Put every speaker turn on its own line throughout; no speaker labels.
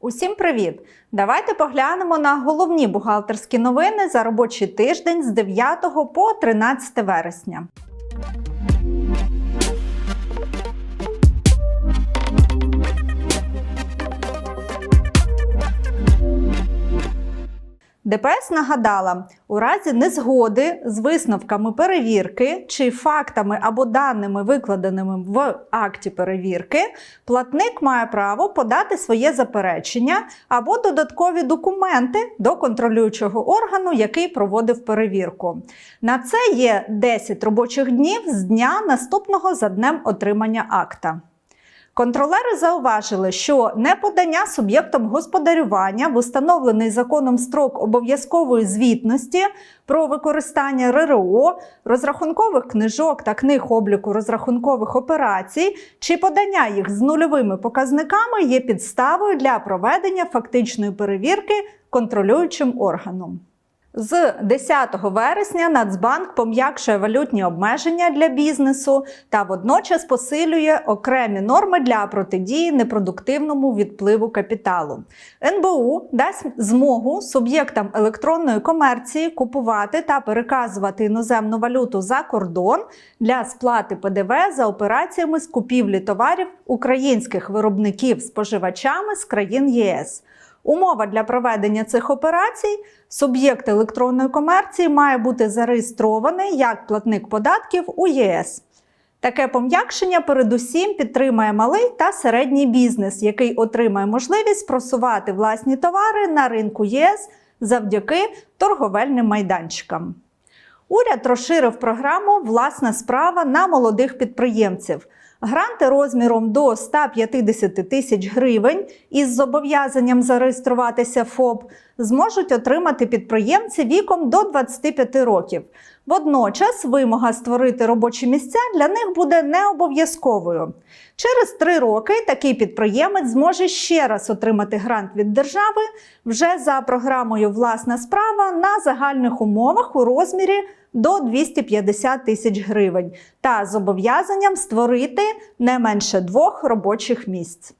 Усім привіт! Давайте поглянемо на головні бухгалтерські новини за робочий тиждень з 9 по 13 вересня. ДПС нагадала, у разі незгоди з висновками перевірки чи фактами або даними, викладеними в акті перевірки, платник має право подати своє заперечення або додаткові документи до контролюючого органу, який проводив перевірку. На це є 10 робочих днів з дня наступного за днем отримання акта. Контролери зауважили, що неподання суб'єктом господарювання в установлений законом строк обов'язкової звітності про використання РРО, розрахункових книжок та книг обліку розрахункових операцій чи подання їх з нульовими показниками є підставою для проведення фактичної перевірки контролюючим органом. З 10 вересня Нацбанк пом'якшує валютні обмеження для бізнесу та водночас посилює окремі норми для протидії непродуктивному відпливу капіталу. НБУ дасть змогу суб'єктам електронної комерції купувати та переказувати іноземну валюту за кордон для сплати ПДВ за операціями з купівлі товарів українських виробників споживачами з країн ЄС. Умова для проведення цих операцій суб'єкт електронної комерції має бути зареєстрований як платник податків у ЄС. Таке пом'якшення передусім підтримає малий та середній бізнес, який отримає можливість просувати власні товари на ринку ЄС завдяки торговельним майданчикам. Уряд розширив програму Власна справа на молодих підприємців. Гранти розміром до 150 тисяч гривень із зобов'язанням зареєструватися ФОП зможуть отримати підприємці віком до 25 років. Водночас вимога створити робочі місця для них буде не обов'язковою. Через три роки такий підприємець зможе ще раз отримати грант від держави вже за програмою Власна справа на загальних умовах у розмірі до 250 тисяч гривень та зобов'язанням створити не менше двох робочих місць.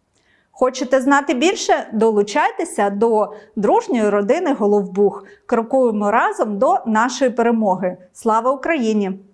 Хочете знати більше? Долучайтеся до дружньої родини Головбух. Крокуємо разом до нашої перемоги. Слава Україні!